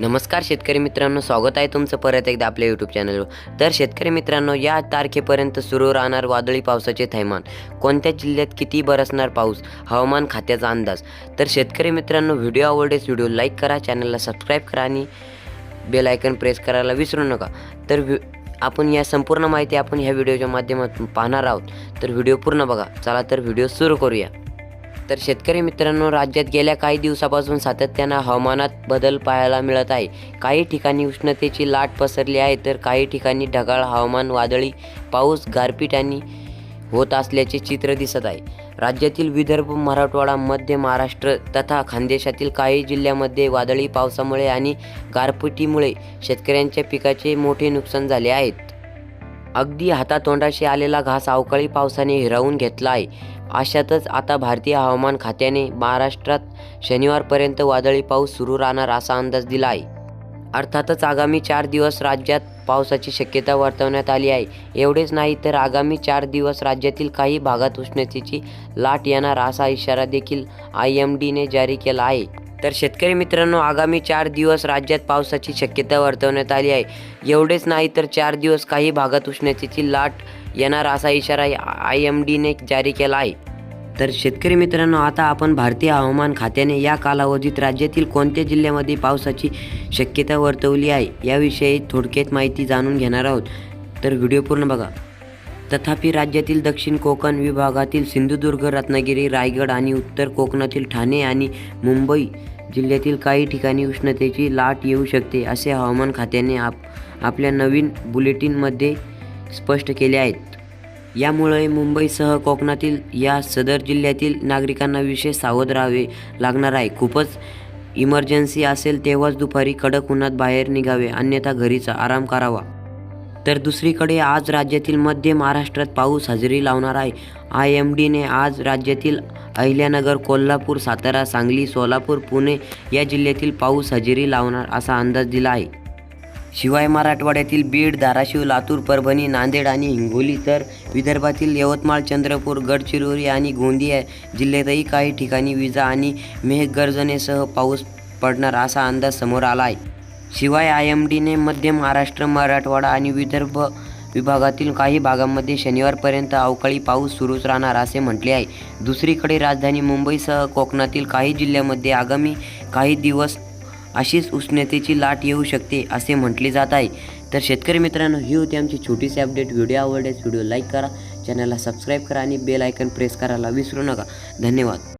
नमस्कार शेतकरी मित्रांनो स्वागत आहे तुमचं परत एकदा आपल्या यूट्यूब चॅनलवर तर शेतकरी मित्रांनो या तारखेपर्यंत सुरू राहणार वादळी पावसाचे थैमान. कोणत्या जिल्ह्यात किती बरसणार पाऊस? हवामान खात्याचा अंदाज. तर शेतकरी मित्रांनो व्हिडिओ आवडल्यास व्हिडिओ लाईक करा चॅनलला सबस्क्राईब करा आणि बेल आयकन प्रेस करायला विसरू नका. तर व्हि आपण या संपूर्ण माहिती आपण ह्या व्हिडिओच्या माध्यमातून पाहणार आहोत. तर व्हिडिओ पूर्ण बघा. चला तर व्हिडिओ सुरू करूया. तर शेतकरी मित्रांनो राज्यात गेल्या काही दिवसापासून सातत्यानं हवामानात बदल पाहायला मिळत आहे. काही ठिकाणी उष्णतेची लाट पसरली आहे तर काही ठिकाणी ढगाळ हवामान वादळी पाऊस गारपीट आणि होत असल्याचे चित्र दिसत आहे. राज्यातील विदर्भ मराठवाडा मध्य महाराष्ट्र तथा खानदेशातील काही जिल्ह्यामध्ये वादळी पावसामुळे आणि गारपिटीमुळे शेतकऱ्यांच्या पिकाचे मोठे नुकसान झाले आहेत. अगदी हातातोंडाशी आलेला घास अवकाळी पावसाने हिरावून घेतला आहे. अशातच आता भारतीय हवामान खात्याने महाराष्ट्रात शनिवारपर्यंत वादळी पाऊस सुरू राहणार असा अंदाज दिला आहे अर्थातच आगामी चार दिवस राज्यात पावसाची शक्यता वर्तवण्यात आली आहे. एवढेच नाही तर आगामी चार दिवस राज्यातील काही भागात उष्णतेची लाट येणार असा इशारा देखील आय एम डीने जारी केला आहे. तर शेतकरी मित्रांनो आगामी चार दिवस राज्यात पावसाची शक्यता वर्तवण्यात आली आहे. एवढेच नाही तर चार दिवस काही भागात उष्णतेची लाट येणार असा इशारा आय एम डीने जारी केला आहे. तर शेतकरी मित्रांनो आता आपण भारतीय हवामान खात्याने या कालावधीत राज्यातील कोणत्या जिल्ह्यामध्ये पावसाची शक्यता वर्तवली आहे याविषयी थोडक्यात माहिती जाणून घेणार आहोत. तर व्हिडिओ पूर्ण बघा. तथापि राज्यातील दक्षिण कोकण विभागातील सिंधुदुर्ग रत्नागिरी रायगड आणि उत्तर कोकणातील ठाणे आणि मुंबई जिल्ह्यातील काही ठिकाणी उष्णतेची लाट येऊ शकते असे हवामान खात्याने आप आपल्या नवीन बुलेटिनमध्ये स्पष्ट केले आहेत. यामुळे मुंबईसह कोकणातील या सदर जिल्ह्यातील नागरिकांना विशेष सावध राहावे लागणार आहे. खूपच इमर्जन्सी असेल तेव्हाच दुपारी कडक उन्हात बाहेर निघावे अन्यथा घरीच आराम करावा. तर दुसरीकडे आज राज्यातील मध्य महाराष्ट्रात पाऊस हजेरी लावणार आहे. आय एम डीने आज राज्यातील अहिल्यानगर कोल्हापूर सातारा सांगली सोलापूर पुणे या जिल्ह्यातील पाऊस हजेरी लावणार असा अंदाज दिला आहे. शिवाय मराठवाड्यातील बीड धाराशिव लातूर परभणी नांदेड आणि हिंगोली तर विदर्भातील यवतमाळ चंद्रपूर गडचिरोली आणि गोंदिया जिल्ह्यातही काही ठिकाणी विजा आणि मेघगर्जनेसह पाऊस पडणार असा अंदाज समोर आला आहे. शिवाय आय एम डीने मध्य महाराष्ट्र मराठवाडा आणि विदर्भ विभागातील काही भागांमध्ये शनिवारपर्यंत अवकाळी पाऊस सुरूच राहणार असे म्हटले आहे. दुसरीकडे राजधानी मुंबईसह कोकणातील काही जिल्ह्यामध्ये आगामी काही दिवस अशीच उष्णतेची लाट येऊ शकते असे म्हटले जात आहे. तर शेतकरी मित्रांनो ही होती आमची छोटीशी अपडेट. व्हिडिओ आवडल्यास व्हिडिओ लाईक करा चॅनलला सबस्क्राईब करा आणि बेल आयकन प्रेस करायला विसरू नका. धन्यवाद.